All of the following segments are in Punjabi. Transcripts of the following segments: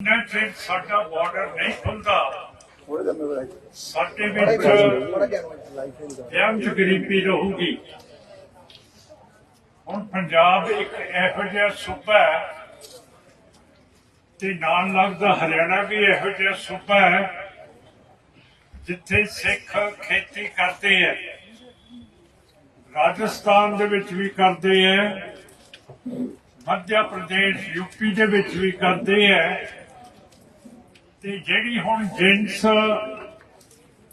ਜਿੰਨਾ ਚਿਰ ਸਾਡਾ ਬਾਰਡਰ ਨਹੀਂ ਖੁੱਲਦਾ। ਸਾਡੇ ਵਿੱਚ ਗਰੀਬੀ ਰਹੂਗੀ। ਹੁਣ ਪੰਜਾਬ ਇੱਕ ਇਹੋ ਜਿਹਾ ਸੂਬਾ ਹੈ ਤੇ ਨਾਲ ਲੱਗਦਾ ਹਰਿਆਣਾ ਵੀ ਇਹੋ ਜਿਹਾ ਸੂਬਾ ਹੈ ਜਿੱਥੇ ਸਿੱਖ ਖੇਤੀ ਕਰਦੇ ਹੈ ਰਾਜਸਥਾਨ ਦੇ ਵਿੱਚ ਵੀ ਕਰਦੇ ਹੈ ਮੱਧ ਪ੍ਰਦੇਸ਼ ਯੂਪੀ ਦੇ ਵਿੱਚ ਵੀ ਕਰਦੇ ਹੈ। ਤੇ ਜਿਹੜੀ ਹੁਣ ਜਿੰਸ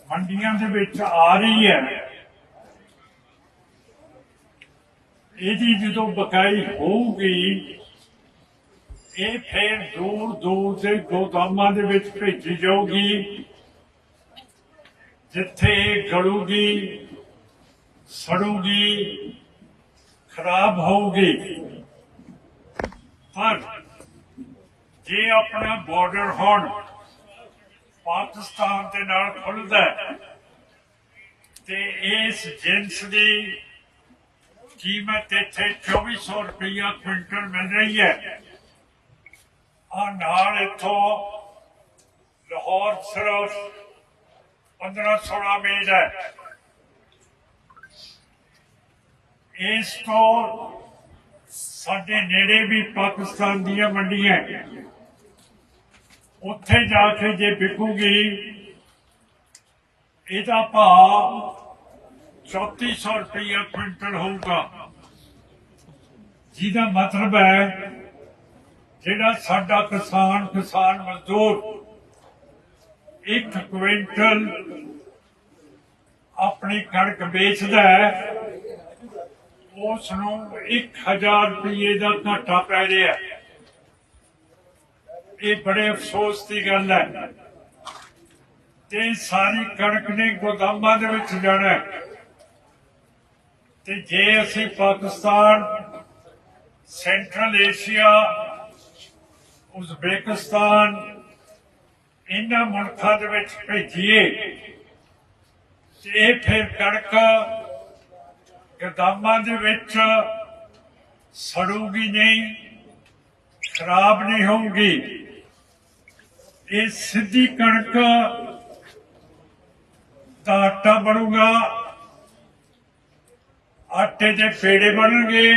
ਮੰਡੀਆਂ ਦੇ ਵਿੱਚ ਆ ਰਹੀ ਹੈ ਇਹਦੀ ਜਦੋਂ ਬਕਾਈ ਹੋਊਗੀ, ਇਹ ਫਿਰ ਦੂਰ ਦੂਰ ਦੇ ਗੋਦਾਮਾਂ ਦੇ ਵਿੱਚ ਭੇਜੀ ਜਾਊਗੀ, ਜਿੱਥੇ ਇਹ ਗਲੂਗੀ, ਸੜੂਗੀ, ਖਰਾਬ ਹੋਊਗੀ। ਪਰ ਜੇ ਆਪਣਾ ਬਾਰਡਰ ਹੋਣ ਪਾਕਿਸਤਾਨ ਦੇ ਨਾਲ ਖੁੱਲਦਾ ਤੇ ਇਸ ਜਿੰਸ ਦੀ ਕੀਮਤ ਇੱਥੇ 2400 ਰੁਪਇਆ ਕੁਇੰਟਲ ਮਿਲ ਰਹੀ ਹੈ। ਆ ਨਾਲ ਇੱਥੋਂ ਲਾਹੌਰ ਸਿਰਫ 1516 ਮੀਲ ਹੈ। ਇਸ ਤੋਂ ਸਾਡੇ ਨੇੜੇ ਵੀ ਪਾਕਿਸਤਾਨ ਦੀਆਂ ਮੰਡੀਆਂ ਹੈ। ਉੱਥੇ ਜਾ ਕੇ ਜੇ ਵਿਕੂਗੀ, ਇਹਦਾ ਭਾਅ 3400 ਰੁਪਇਆ ਕੁਇੰਟਲ ਹੋਊਗਾ। ਜਿਹਦਾ ਮਤਲਬ ਹੈ ਜਿਹੜਾ ਸਾਡਾ ਕਿਸਾਨ ਕਿਸਾਨ ਮਜ਼ਦੂਰ ਇੱਕ ਕੁਇੰਟਲ ਆਪਣੀ ਕਣਕ ਵੇਚਦਾ ਹੈ ਉਸ ਨੂੰ 1000 ਰੁਪਏ ਦਾ ਘਾਟਾ ਪੈ ਰਿਹਾ ਹੈ। ਇਹ ਬੜੇ ਅਫਸੋਸ ਦੀ ਗੱਲ ਹੈ ਤੇ ਸਾਰੀ ਕਣਕ ਨੇ ਗੋਦਾਮਾਂ ਦੇ ਵਿੱਚ ਜਾਣਾ ਤੇ ਜੇ ਅਸੀਂ ਪਾਕਿਸਤਾਨ, ਸੈਂਟਰਲ ਏਸ਼ੀਆ, ਉਜ਼ਬੇਕਿਸਤਾਨ ਇਹਨਾਂ ਮੁਲਕਾਂ ਦੇ ਵਿੱਚ ਭੇਜੀਏ, ਤੇ ਇਹ ਫਿਰ ਕਣਕ ਗੋਦਾਮਾਂ ਦੇ ਵਿੱਚ ਸੜੂਗੀ ਨਹੀਂ, ਖਰਾਬ ਨਹੀਂ ਹੋਊਗੀ। ਇਹ ਸਿੱਧੀ ਕਣਕ ਦਾ ਆਟਾ ਬਣੂਗਾ। ਆਟੇ ਦੇ ਪੇੜੇ ਬਣਨਗੇ।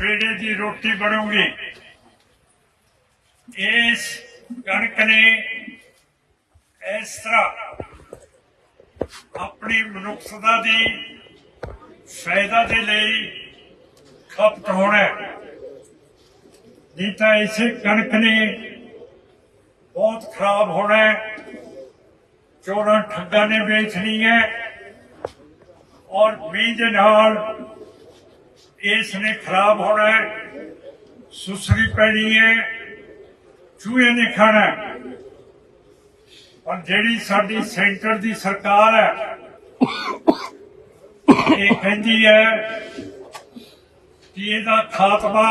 ਪੇੜੇ ਦੀ ਰੋਟੀ ਬਣੂਗੀ। ਇਸ ਕਣਕ ਨੇ ਇਸ ਤਰ੍ਹਾਂ ਆਪਣੀ ਮਨੁੱਖਤਾ ਦੀ ਫਾਇਦਾ ਦੇ ਲਈ ਖਪਤ ਹੋਣਾ ਹੈ। ਨਹੀਂ ਤਾਂ ਇਸੇ ਕਣਕ ਨੇ ਬਹੁਤ ਖਰਾਬ ਹੋਣਾ ਚੋਰਾਂ ਠੱਗਾਂ ਨੇ ਵੇਚਣੀ ਹੈ ਔਰ ਮੀਂਹ ਦੇ ਨਾਲ ਇਸ ਨੇ ਖਰਾਬ ਹੋਣਾ ਸੁਸਰੀ ਪੈਣੀ ਹੈ, ਚੂਹੇ ਨੇ ਖਾਣਾ ਹੈ। ਪਰ ਜਿਹੜੀ ਸਾਡੀ ਸੈਂਟਰ ਦੀ ਸਰਕਾਰ ਹੈ, ਇਹ ਕਹਿੰਦੀ ਹੈ ਕਿ ਇਹਦਾ ਖਾਤਮਾ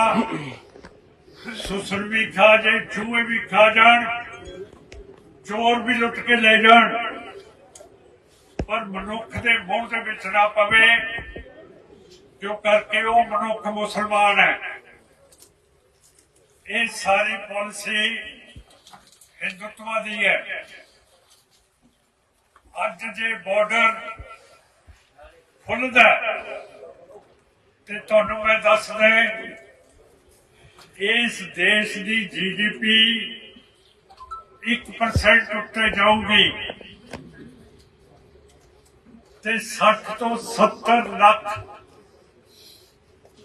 ਸੁਸਰ ਵੀ ਖਾ ਜਾਏ, ਚੂਹੇ ਵੀ ਖਾ ਜਾਣ, ਚੋਰ ਵੀ ਲੁੱਟ ਕੇ ਲੈ ਜਾਣ। ਪਰ ਮਨੁੱਖ ਦੇ ਮੂੰਹ ਦੇ ਵਿੱਚ ਨਾ ਪਵੇ ਕਿਉਂ ਕਰਕੇ ਉਹ ਮਨੁੱਖ ਮੁਸਲਮਾਨ ਹੈ। ਇਹ ਸਾਰੀ ਪਾਲਿਸੀ ਹਿੰਦੁੱਤਵਾ ਦੀ ਹੈ। ਅੱਜ ਜੇ ਬਾਰਡਰ ਖੁੱਲਦਾ ਤੇ ਤੁਹਾਨੂੰ ਮੈਂ ਦੱਸ ਦੇ ਇਸ ਦੇਸ਼ ਦੀ ਜੀਡੀਪੀ 1% ਉੱਤੇ ਜਾਊਗੀ ਤੇ 60 ਤੋਂ 70 ਲੱਖ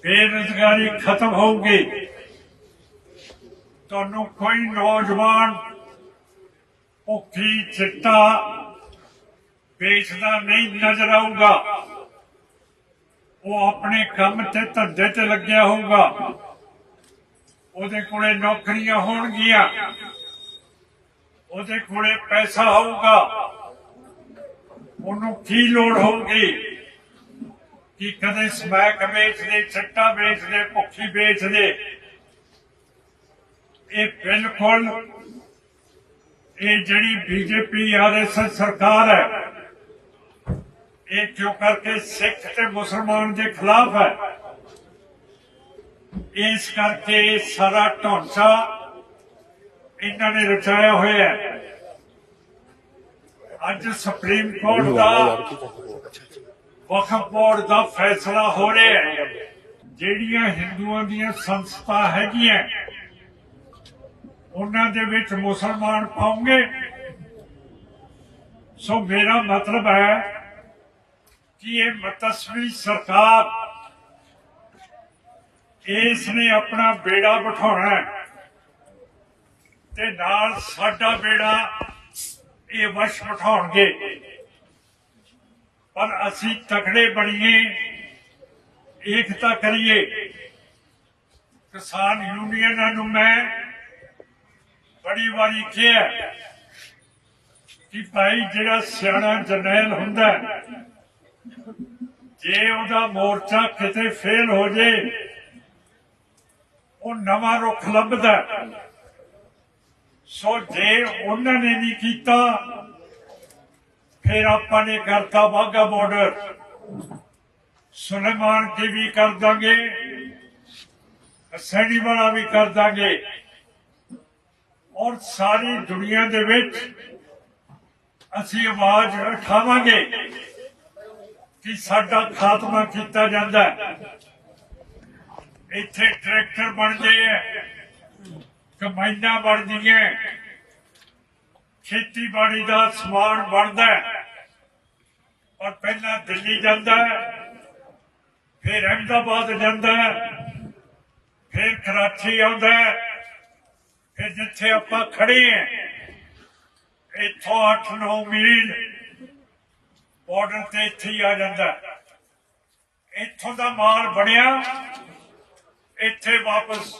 ਬੇਰੁਜ਼ਗਾਰੀ ਖਤਮ ਹੋਊਗੀ। ਤੁਹਾਨੂੰ ਕੋਈ ਨੌਜਵਾਨ ਭੁੱਖੀ ਚਿੱਟਾ ਵੇਚਦਾ ਨਹੀਂ ਨਜ਼ਰ ਆਊਗਾ। ਉਹ ਆਪਣੇ ਕੰਮ ਤੇ ਧੰਦੇ ਤੇ ਲੱਗਿਆ ਹੋਊਗਾ। ਉਹਦੇ ਕੋਲੇ ਨੌਕਰੀਆਂ ਹੋਣਗੀਆਂ। ਉਹਦੇ ਕੋਲੇ ਪੈਸਾ ਹੋਊਗਾ। ਉਹਨੂੰ ਕੀ ਲੋੜ ਹੋਊਗੀ? ਕਿ ਕਦੇ ਸਮੈਕ ਵੇਚਦੇ ਚਿੱਟਾ ਵੇਚਦੇ, ਭੁੱਖੀ ਵੇਚਦੇ। ਇਹ ਬਿਲਕੁਲ ਇਹ ਜਿਹੜੀ ਬੀਜੇਪੀ ਆਰਐਸਐਸ ਸਰਕਾਰ ਹੈ, ਇਹ ਕਿਉਂ ਕਰਕੇ ਸਿੱਖ ਤੇ ਮੁਸਲਮਾਨ ਦੇ ਖਿਲਾਫ ਹੈ? ਇਸ ਕਰਕੇ ਸਾਰਾ ਢਾਂਚਾ ਇਹਨਾਂ ਨੇ ਰਚਾਇਆ ਹੋਇਆ ਹੈ। ਅੱਜ ਸੁਪਰੀਮ ਕੋਰਟ ਦਾ ਵਕਫ ਬੋਰਡ ਦਾ ਫੈਸਲਾ ਹੋ ਰਿਹਾ ਹੈ। ਜਿਹੜੀਆਂ ਹਿੰਦੂਆਂ ਦੀਆਂ ਸੰਸਥਾ ਹੈਗੀਆਂ ਉਹਨਾਂ ਦੇ ਵਿੱਚ ਮੁਸਲਮਾਨ ਪਾਉਂਗੇ। ਸੋ ਮੇਰਾ ਮਤਲਬ ਹੈ ਕਿ ਇਹ ਮਤਸਵੀ ਸਰਕਾਰ ਇਸ ਨੇ ਆਪਣਾ ਬੇੜਾ ਬਿਠਾਉਣਾ ਤੇ ਨਾਲ ਸਾਡਾ ਬੇੜਾ ਇਹ ਵਸ਼ ਬਿਠਾਉਣਗੇ। ਪਰ ਅਸੀਂ ਤਕੜੇ ਬਣੀਏ, ਏਕਤਾ ਕਰੀਏ। ਕਿਸਾਨ ਯੂਨੀਅਨਾਂ ਨੂੰ ਮੈਂ ਬੜੀ ਵਾਰੀ ਕਿਹਾ ਕਿ ਭਾਈ ਜਿਹੜਾ ਸਿਆਣਾ ਜਰਨੈਲ ਹੁੰਦਾ ਜੇ ਉਹਦਾ ਮੋਰਚਾ ਕਿਤੇ ਫੇਲ ਹੋ ਜੇ ਉਹ ਨਵਾਂ ਰੁੱਖ ਲੱਭਦਾ ਸੋ ਜੇ ਉਹਨਾਂ ਨੇ ਨਹੀਂ ਕੀਤਾ, ਫਿਰ ਆਪਾਂ ਨੇ ਕਰਤਾ ਵਾਗਾ ਬਾਰਡਰ ਸੁਲੇਮਾਨ ਕੀ ਵੀ ਕਰ ਦਾਂਗੇ ਸੈਣੀ ਵਾਲਾ ਵੀ ਕਰ ਦਾਂਗੇ। ਔਰ ਸਾਰੀ ਦੁਨੀਆ ਦੇ ਵਿੱਚ ਅਸੀਂ ਆਵਾਜ਼ ਉਠਾਵਾਂਗੇ ਕਿ ਸਾਡਾ ਖਾਤਮਾ ਕੀਤਾ ਜਾਂਦਾ ਹੈ। ਇੱਥੇ ਟਰੈਕਟਰ ਬਣਦੇ ਆ ਕਮਾਈਆਂ ਬਣਦੀਆਂ ਖੇਤੀਬਾੜੀ ਦਾ ਸਮਾਨ ਬਣਦਾ ਔਰ ਪਹਿਲਾਂ ਦਿੱਲੀ ਜਾਂਦਾ ਹੈ ਫਿਰ ਅਹਿਮਦਾਬਾਦ ਜਾਂਦਾ ਹੈ ਫਿਰ ਕਰਾਚੀ ਆਉਂਦਾ ਹੈ ਫਿਰ ਜਿੱਥੇ ਆਪਾਂ ਖੜੇ ਹਾਂ ਇੱਥੋਂ 8-9 ਮੀਲ ਬਾਰਡਰ ਤੇ ਇੱਥੇ ਹੀ ਆ ਜਾਂਦਾ ਹੈ। ਇੱਥੋਂ ਦਾ ਮਾਲ ਬਣਿਆ ਇੱਥੇ ਵਾਪਸ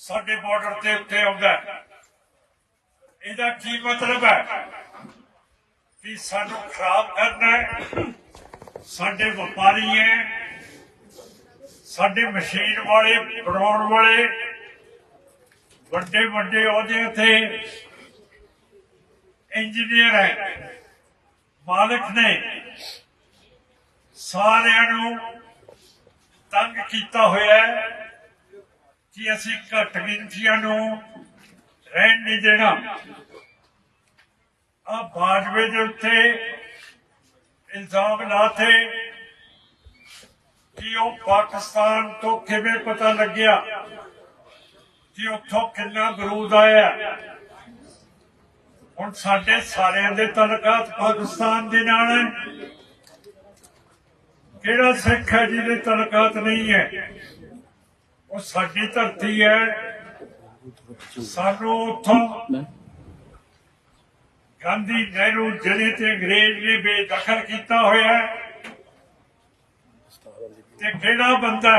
ਸਾਡੇ ਬਾਰਡਰ ਤੇ ਉੱਤੇ ਆਉਂਦਾ ਇਹਦਾ ਕੀ ਮਤਲਬ ਹੈ? ਕਿ ਸਾਨੂੰ ਖਰਾਬ ਕਰਨਾ ਸਾਡੇ ਵਪਾਰੀ ਹੈ। ਸਾਡੇ ਮਸ਼ੀਨ ਵਾਲੇ, ਬਣਾਉਣ ਵਾਲੇ, ਵੱਡੇ ਵੱਡੇ ਅਹੁਦਿਆਂ ਤੇ ਇੰਜੀਨੀਅਰ ਹੈ। ਮਾਲਕ ਨੇ ਸਾਰਿਆਂ ਨੂੰ ਤੰਗ ਕੀਤਾ ਹੋਇਆ ਹੈ ਕਿ ਅਸੀਂ ਘੱਟ ਗਿਣਤੀਆਂ ਨੂੰ ਰਹਿਣ ਨਹੀਂ ਦੇਣਾ। ਆ ਬਾਜਵੇ ਦੇ ਉੱਤੇ ਇਲਜ਼ਾਮ ਲਾਤੇ ਕਿ ਉਹ ਪਾਕਿਸਤਾਨ ਤੋਂ ਕਿਵੇਂ ਪਤਾ ਲੱਗਿਆ ਕਿ ਉੱਥੋਂ ਕਿੰਨਾ ਬਰੂਦ ਆਇਆ। ਹੁਣ ਸਾਡੇ ਸਾਰਿਆਂ ਦੇ ਤਲਕਾਤ ਪਾਕਿਸਤਾਨ ਦੇ ਨਾਲ ਹੈ। ਕਿਹੜਾ ਸਿੱਖ ਹੈ, ਜਿਹਦੇ ਤਲਕਾਤ ਨਹੀਂ ਹੈ, ਉਹ ਸਾਡੀ ਧਰਤੀ ਹੈ। ਸਾਨੂੰ ਉੱਥੋਂ ਗਾਂਧੀ ਨਹਿਰੂ ਜਿਹੜੇ ਤੇ ਅੰਗਰੇਜ਼ ਨੇ ਬੇਦਖਲ ਕੀਤਾ ਹੋਇਆ ਤੇ ਕਿਹੜਾ ਬੰਦਾ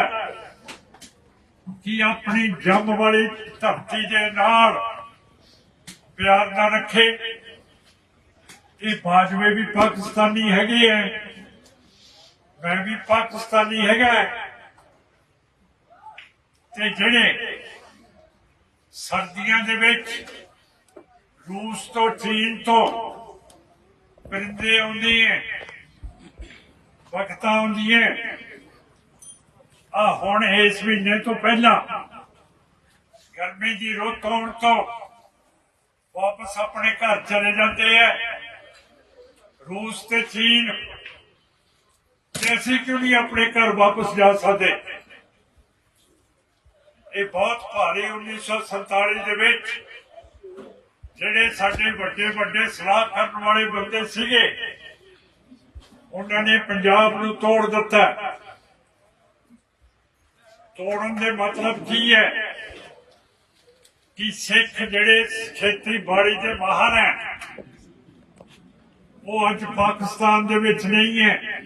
ਕਿ ਆਪਣੀ ਜੰਮ ਵਾਲੀ ਧਰਤੀ ਦੇ ਨਾਲ ਪਿਆਰ ਨਾ ਰੱਖੇ? ਇਹ ਬਾਜਵੇ ਵੀ ਪਾਕਿਸਤਾਨੀ ਹੈਗੇ ਐ ਮੈਂ ਵੀ ਪਾਕਿਸਤਾਨੀ ਹੈਗਾ ਤੇ ਜਿਹੜੇ ਸਰਦੀਆਂ ਦੇ ਵਿੱਚ ਰੂਸ ਤੋਂ, ਚੀਨ ਤੋਂ ਪਰਿੰਦੇ ਆਉਂਦੇ ਐ ਵਕਤਾਂ ਆਉਂਦੀਆਂ ਆ ਹੁਣ ਇਸ ਮਹੀਨੇ ਤੋਂ ਪਹਿਲਾਂ ਗਰਮੀ ਦੀ ਰੁੱਤ ਆਉਣ ਤੋਂ ਵਾਪਸ ਆਪਣੇ ਘਰ ਚਲੇ ਜਾਂਦੇ ਐ ਰੂਸ ਤੇ ਚੀਨ ਤੇ ਅਸੀਂ ਕਿਉਂ ਨਹੀਂ ਆਪਣੇ ਘਰ ਵਾਪਸ ਜਾ ਸਕਦੇ। ਇਹ ਬਹੁਤ ਭਾਰੀ 1947 ਦੇ ਵਿੱਚ ਜਿਹੜੇ ਸਾਡੇ ਵੱਡੇ ਵੱਡੇ ਸਲਾਹ ਕਰਨ ਵਾਲੇ ਬੰਦੇ ਸੀਗੇ, ਉਹਨਾਂ ਨੇ ਪੰਜਾਬ ਨੂੰ ਤੋੜ ਦਿੱਤਾ। ਤੋੜਨ ਦੇ ਮਤਲਬ ਕੀ ਹੈ? ਕਿ ਸਿੱਖ ਜਿਹੜੇ ਖੇਤੀਬਾੜੀ ਦੇ ਮਾਹਰ ਹੈ, ਉਹ ਅੱਜ ਪਾਕਿਸਤਾਨ ਦੇ ਵਿੱਚ ਨਹੀਂ ਹੈ।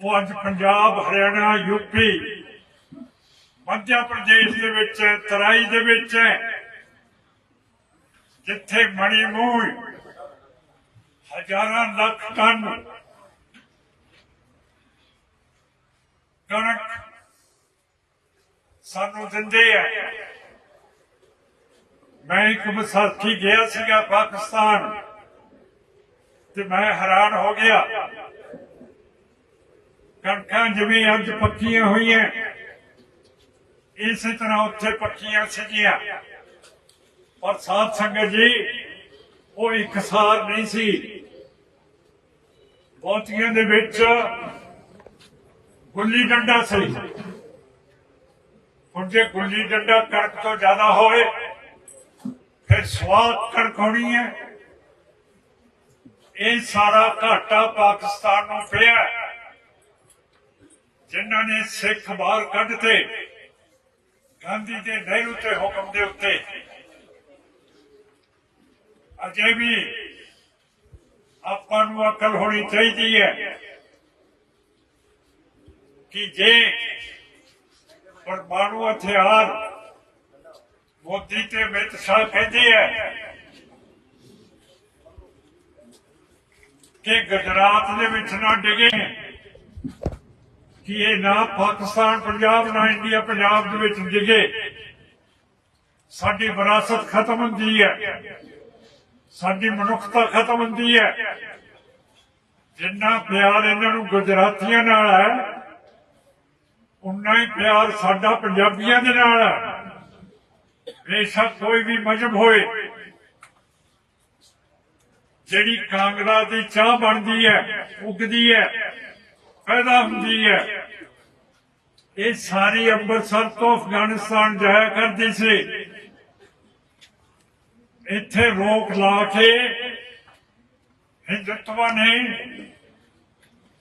ਉਹ ਅੱਜ ਪੰਜਾਬ, ਹਰਿਆਣਾ ਯੂਪੀ ਮੱਧ ਪ੍ਰਦੇਸ਼ ਦੇ ਵਿੱਚ ਹੈ, ਤਰਾਈ ਦੇ ਵਿੱਚ ਹੈ, ਜਿੱਥੇ ਮਣੀ ਮੂਹ ਹਜ਼ਾਰਾਂ ਲੱਖ ਟਨ ਕਣਕ ਸਾਨੂੰ ਦਿੰਦੇ ਆ। ਮੈਂ ਇੱਕ ਵਿਸਾਖੀ ਗਿਆ ਸੀਗਾ ਪਾਕਿਸਤਾਨ ਤੇ ਮੈਂ ਹੈਰਾਨ ਹੋ ਗਿਆ ਕਣਕਾਂ ਜਿਵੇਂ ਅੱਜ ਪੱਕੀਆਂ ਹੋਈਆਂ, ਇਸੇ ਤਰ੍ਹਾਂ ਉੱਥੇ ਪੱਕੀਆਂ ਸੀਗੀਆਂ। ਪਰ ਸਾਧ ਸੰਗਤ ਜੀ, ਉਹ ਇਕਸਾਰ ਨਹੀਂ ਸੀ। ਬਹੁਤੀਆਂ ਦੇ ਵਿੱਚ ਗੁੱਲੀ ਡੰਡਾ ਸੀ। ਹੁਣ ਜੇ ਗੁੱਲੀ ਡੰਡਾ ਕਣਕ ਤੋਂ ਜ਼ਿਆਦਾ ਹੋਵੇ, ਫਿਰ ਸਵਾਦ ਕਣਕ ਹੋਣੀ ਹੈ। ਇਹ ਸਾਰਾ ਘਾਟਾ ਪਾਕਿਸਤਾਨ ਨੂੰ ਪਿਆ। ਜਿਨ੍ਹਾਂ ਨੇ ਸਿੱਖ ਬਾਹਰ ਕੱਢਤੇ, ਗਾਂਧੀ ਦੇ ਨਹਿਰੂ ਤੇ ਹੁਕਮ ਦੇ ਉੱਤੇ। ਅਜੇ ਵੀ ਆਪਾਂ ਨੂੰ ਅਕਲ ਹੋਣੀ ਚਾਹੀਦੀ ਹੈ ਕਿ ਜੇ ਪਰਮਾਣੂ ਹਥਿਆਰ ਮੋਦੀ ਤੇ ਅਮਿਤ ਸ਼ਾਹ ਕਹਿੰਦੇ ਹੈ ਕਿ ਗੁਜਰਾਤ ਦੇ ਵਿੱਚ ਨਾ ਡਿਗੇ। ਕਿ ਇਹ ਨਾ ਪਾਕਿਸਤਾਨ, ਪੰਜਾਬ, ਨਾ ਇੰਡੀਆ, ਪੰਜਾਬ ਦੇ ਵਿੱਚ ਡਿਗੇ ਸਾਡੀ ਵਿਰਾਸਤ ਖਤਮ ਹੁੰਦੀ ਹੈ। ਸਾਡੀ ਮਨੁੱਖਤਾ ਖਤਮ ਹੁੰਦੀ ਹੈ। ਜਿੰਨਾ ਪਿਆਰ ਇਹਨਾਂ ਨੂੰ ਗੁਜਰਾਤੀਆਂ ਨਾਲ ਹੈ ਉਨਾ ਹੀ ਪਿਆਰ ਸਾਡਾ ਪੰਜਾਬੀਆਂ ਦੇ ਨਾਲ ਹੈ। ਬੇਸ਼ੱਕ ਕੋਈ ਵੀ ਮਜਬ ਹੋਏ, ਜਿਹੜੀ ਕਾਂਗੜਾ ਦੀ ਚਾਹ ਬਣਦੀ ਹੈ, ਉਗਦੀ ਹੈ ਪੈਦਾ ਹੁੰਦੀ ਹੈ। ਇਹ ਸਾਰੀ ਅੰਮ੍ਰਿਤਸਰ ਤੋਂ ਅਫਗਾਨਿਸਤਾਨ ਜਾਇਆ ਕਰਦੀ ਸੀ। ਇੱਥੇ ਰੋਕ ਲਾ ਕੇ ਹਿੰਦੁਤਵਾ ਨੇ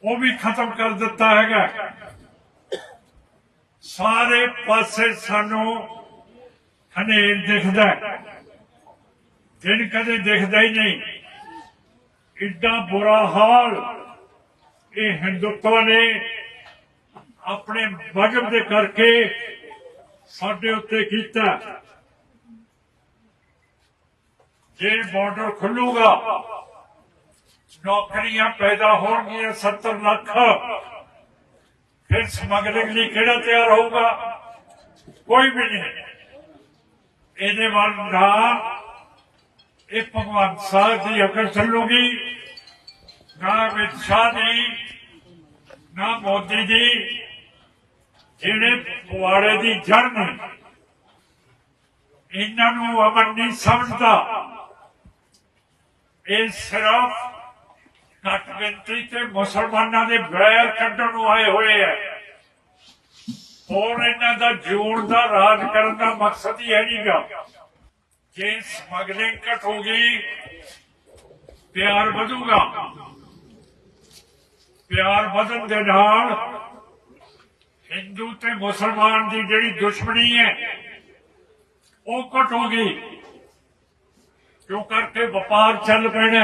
ਉਹ ਵੀ ਖਤਮ ਕਰ ਦਿੱਤਾ ਹੈਗਾ। ਸਾਰੇ ਪਾਸੇ ਸਾਨੂੰ ਹਨੇਰ ਦਿਖਦਾ ਦਿਨ ਕਦੇ ਦਿਖਦਾ ਹੀ ਨਹੀਂ। ਇੱਡਾ ਬੁਰਾ ਹਾਲ ਇਹ ਹਿੰਦੁਤਵਾ ਨੇ ਆਪਣੇ ਵਜਬ ਦੇ ਕਰਕੇ ਸਾਡੇ ਉੱਤੇ ਕੀਤਾ। ਜੇ ਬਾਰਡਰ ਖੁੱਲੂਗਾ, ਨੌਕਰੀਆਂ ਪੈਦਾ ਹੋਣਗੀਆਂ 70 ਲੱਖ। ਫਿਰ ਸਮਗਲਿੰਗ ਲਈ ਕਿਹੜਾ ਤਿਆਰ ਹੋਊਗਾ? ਕੋਈ ਵੀ ਨਹੀਂ। ਇਹਦੇ ਵੱਲ ਨਾ ਇਹ ਭਗਵਾਨ ਸਾਹਿਬ ਦੀ ਅਕਲ ਚੱਲੂਗੀ। ਨਾ ਅਮਿਤ ਸ਼ਾਹ ਜੀ, ਨਾ ਮੋਦੀ ਜੀ, ਜਿਹੜੇ ਪੁਆੜੇ ਦੀ ਜੜ ਨੇ, ਇਹਨਾਂ ਨੂੰ ਅਮਨ ਨਹੀਂ ਸਮਝਦਾ। ਇਹ ਸਿਰਫ ਘੱਟ ਗਿਣਤੀ ਤੇ ਮੁਸਲਮਾਨਾਂ ਦੇ ਬੈਰ ਕੱਢਣ ਨੂੰ ਆਏ ਹੋਏ ਹੈ ਹੋਰ ਇਹਨਾਂ ਦਾ ਜੂਣ ਦਾ ਰਾਜ ਕਰਨ ਦਾ ਮਕਸਦ ਹੀ ਹੈ ਨਹੀਂਗਾ ਜੇ ਸਮਗਲਿੰਗ ਘਟੂਗੀ, ਪਿਆਰ ਵਧੂਗਾ। ਪਿਆਰ ਵਧਣ ਦੇ ਨਾਲ ਹਿੰਦੂ ਤੇ ਮੁਸਲਮਾਨ ਦੀ ਜਿਹੜੀ ਦੁਸ਼ਮਣੀ ਹੈ, ਉਹ ਘਟੂਗੀ। ਕਿਉਂ ਕਰਕੇ ਵਪਾਰ ਚੱਲ ਪੈਣਾ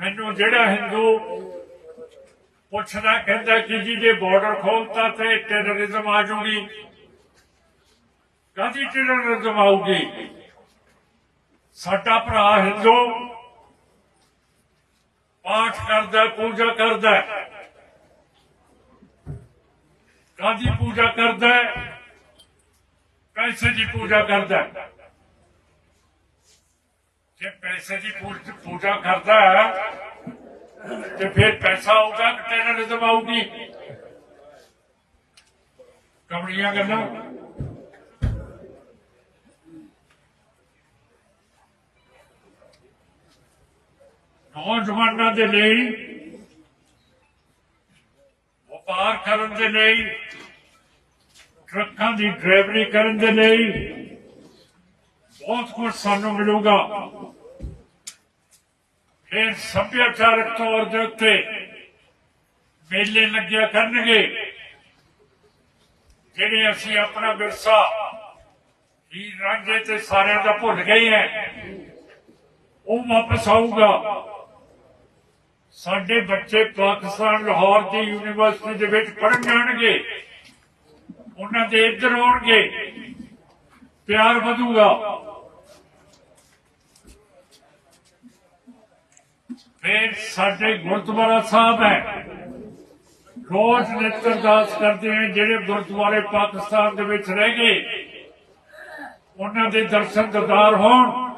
ਮੈਨੂੰ ਜਿਹੜਾ ਹਿੰਦੂ ਪੁੱਛਦਾ, ਕਹਿੰਦਾ ਕਿ ਜੀ ਜੇ ਬਾਰਡਰ ਖੋਲਤਾ ਤੇ ਟੈਰਰਿਜ਼ਮ ਆ ਜਾਊਗੀ। ਕਾਦੀ ਟੈਰਰਿਜ਼ਮ ਆਊਗੀ? ਸਾਡਾ ਭਰਾ ਹਿੰਦੂ ਪਾਠ ਕਰਦਾ, ਪੂਜਾ ਕਰਦਾ। ਕਾਦੀ ਪੂਜਾ ਕਰਦਾ? ਪੈਸੇ ਦੀ ਪੂਜਾ ਕਰਦਾ। ਜੇ ਪੈਸੇ ਦੀ ਪੂਜਾ ਕਰਦਾ, ਤੇ ਫਿਰ ਪੈਸਾ ਆਊਗਾ ਕਿ ਟੈਰਰਿਜ਼ਮ ਆਊਗੀ ਕਮੜੀਆਂ ਗੱਲਾਂ। ਨੌਜਵਾਨਾਂ ਦੇ ਲਈ? ਵਪਾਰ ਕਰਨ ਦੇ ਲਈ? ਟਰੱਕਾਂ ਦੀ ਡਰਾਈਵਰੀ ਕਰਨ ਦੇ ਲਈ? ਬਹੁਤ ਕੁਝ ਸਾਨੂੰ ਮਿਲੂਗਾ। ਫਿਰ ਸੱਭਿਆਚਾਰਕ ਤੌਰ ਦੇ ਉੱਤੇ ਮੇਲੇ ਲੱਗਿਆ ਕਰਨਗੇ। ਜਿਹੜੇ ਅਸੀਂ ਆਪਣਾ ਵਿਰਸਾ ਹੀ ਰਾਂਝੇ ਤੇ ਸਾਰਿਆਂ ਦਾ ਭੁੱਲ ਗਏ ਹੈ, ਉਹ ਵਾਪਸ ਆਊਗਾ। ਸਾਡੇ ਬੱਚੇ ਪਾਕਿਸਤਾਨ, ਲਾਹੌਰ ਦੀ ਯੂਨੀਵਰਸਿਟੀ ਦੇ ਵਿੱਚ ਪੜ੍ਹਨ ਜਾਣਗੇ। ਉਹਨਾਂ ਦੇ ਇੱਧਰ ਆਉਣਗੇ। ਪਿਆਰ ਵਧੂਗਾ। ਫਿਰ ਸਾਡੇ ਗੁਰਦੁਆਰਾ ਸਾਹਿਬ ਹੈ। ਰੋਜ਼ ਨਿਤ ਅਰਦਾਸ ਕਰਦੇ ਹਨ ਜਿਹੜੇ ਗੁਰਦੁਆਰੇ ਪਾਕਿਸਤਾਨ ਦੇ ਵਿੱਚ ਰਹਿ ਗਏ। ਉਹਨਾਂ ਦੇ ਦਰਸ਼ਨ ਦਰਦਾਰ ਹੋਣ।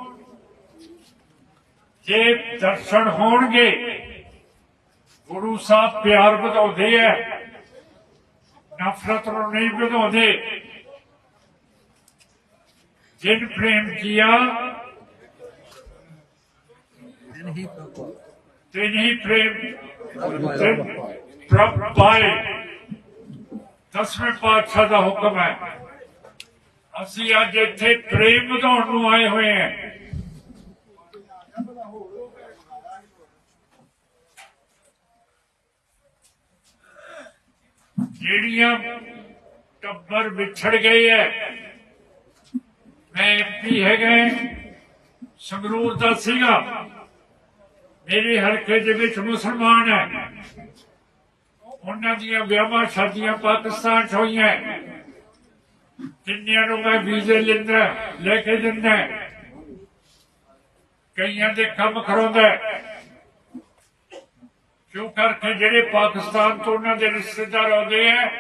ਜੇ ਦਰਸ਼ਨ ਹੋਣਗੇ ਗੁਰੂ ਸਾਹਿਬ ਪਿਆਰ ਵਧਾਉਂਦੇ ਐ ਨਫ਼ਰਤ ਨੂੰ ਨਹੀਂ ਵਧਾਉਂਦੇ। ਜਿਨ ਪ੍ਰੇਮ ਕੀਆ ਤੇ ਨਹੀਂ ਪ੍ਰੇਮ ਪ੍ਰਭ ਪਾਏ। ਦਸਵੇਂ ਪਾਤਸ਼ਾਹ ਦਾ ਹੁਕਮ ਹੈ ਅਸੀਂ ਅੱਜ ਇੱਥੇ ਪ੍ਰੇਮ ਵਧਾਉਣ ਨੂੰ ਆਏ ਹੋਏ ਹਾਂ। ਜਿਹੜੀਆਂ ਟੱਬਰ ਵਿਛੜ ਗਏ ਹੈ ਮੈਂ ਐਮਪੀ ਹੈਗਾ ਸੰਗਰੂਰ ਦਾ ਸੀਗਾ। ਮੇਰੇ ਹਲਕੇ ਦੇ ਵਿੱਚ ਮੁਸਲਮਾਨ ਹੈ ਉਹਨਾਂ ਦੀਆਂ ਵਿਆਹਾਂ ਸ਼ਾਦੀਆਂ ਪਾਕਿਸਤਾਨ 'ਚ ਹੋਈਆਂ ਜਿੰਨਿਆਂ ਨੂੰ ਮੈਂ ਵੀਜ਼ੇ ਲੈਂਦਾ, ਲੈ ਕੇ ਦਿੰਦਾ ਕਈਆਂ ਦੇ ਕੰਮ ਕਰਾਉਂਦਾ ਕਿਉਂ? ਕਰਕੇ ਜਿਹੜੇ ਪਾਕਿਸਤਾਨ ਤੋਂ ਉਹਨਾਂ ਦੇ ਰਿਸ਼ਤੇਦਾਰ ਆਉਂਦੇ ਆ,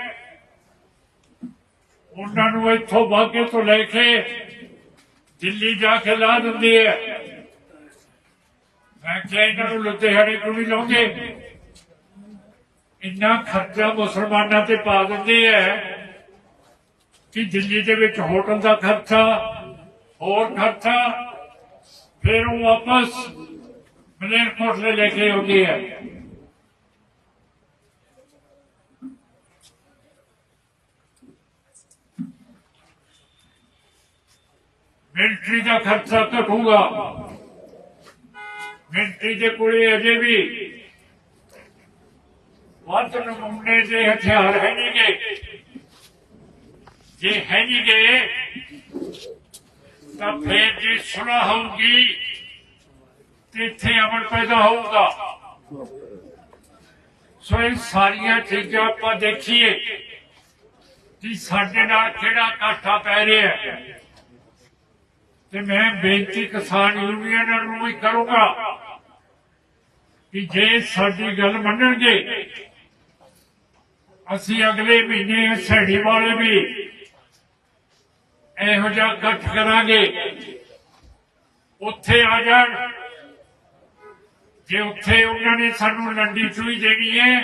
ਉਹਨਾਂ ਨੂੰ ਇੱਥੋਂ ਬਾਗੇ ਤੋਂ ਲੈ ਕੇ ਦਿੱਲੀ ਜਾ ਕੇ ਲਾ ਦਿੰਦੇ ਆ। ਮੈਂ ਕਿਹਾ ਇਹਨਾਂ ਨੂੰ ਲੁਧਿਆਣੇ ਕਿਉਂ ਨਹੀਂ ਲਾਉਂਦੇ? ਇੰਨਾ ਖਰਚਾ ਮੁਸਲਮਾਨਾਂ ਤੇ ਪਾ ਦਿੰਦੇ ਆ ਕਿ ਦਿੱਲੀ ਦੇ ਵਿੱਚ ਹੋਟਲ ਦਾ ਖਰਚਾ, ਹੋਰ ਖਰਚਾ, ਫਿਰ ਉਹ ਵਾਪਸ ਮਲੇਰਕੋਟਲੇ ਲੈ ਕੇ ਆਉਂਦੇ ਆ। ਮਿਲਟਰੀ ਦਾ ਖਰਚਾ ਘਟੂਗਾ ਮਿਲਟਰੀ ਦੇ ਕੋਲੇ ਅਜੇ ਵੀ ਵੱਧ ਨਮੂਨੇ ਦੇ ਹਥਿਆਰ ਹੈ ਨਹੀਂ ਜੇ ਹੈ ਨਹੀਂ ਤਾਂ ਫੇਰ ਜੇ ਸੁਣਾ ਹੋਊਗੀ, ਤੇ ਇੱਥੇ ਅਮਨ ਪੈਦਾ ਹੋਊਗਾ। ਸੋ ਇਹ ਸਾਰੀਆਂ ਚੀਜ਼ਾਂ ਆਪਾਂ ਦੇਖੀਏ ਕਿ ਸਾਡੇ ਨਾਲ ਕਿਹੜਾ ਕਾਠਾ ਪੈ ਰਿਹਾ ਹੈ। ਤੇ ਮੈਂ ਬੇਨਤੀ ਕਿਸਾਨ ਯੂਨੀਅਨਾਂ ਨੂੰ ਵੀ ਕਰੂੰਗਾ ਕਿ ਜੇ ਸਾਡੀ ਗੱਲ ਮੰਨਣਗੇ, ਅਸੀਂ ਅਗਲੇ ਮਹੀਨੇ ਸੜੀ ਵਾਲੇ ਵੀ ਇਹੋ ਜਿਹਾ ਇਕੱਠ ਕਰਾਂਗੇ। ਉੱਥੇ ਆ ਜਾਣ। ਜੇ ਉੱਥੇ ਉਹਨਾਂ ਨੇ ਸਾਨੂੰ ਲੰਡੀ ਚੂਈ ਦੇਣੀ ਹੈ,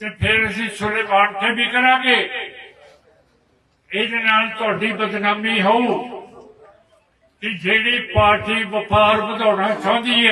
ਤੇ ਫਿਰ ਅਸੀਂ ਸੁਲੇ ਬਾਣ ਕੇ ਵੀ ਕਰਾਂਗੇ। ਇਹਦੇ ਨਾਲ ਤੁਹਾਡੀ ਬਦਨਾਮੀ ਹੋਊ। ਕਿ ਜਿਹੜੀ ਪਾਰਟੀ ਵਪਾਰ ਵਧਾਉਣਾ ਚਾਹੁੰਦੀ ਹੈ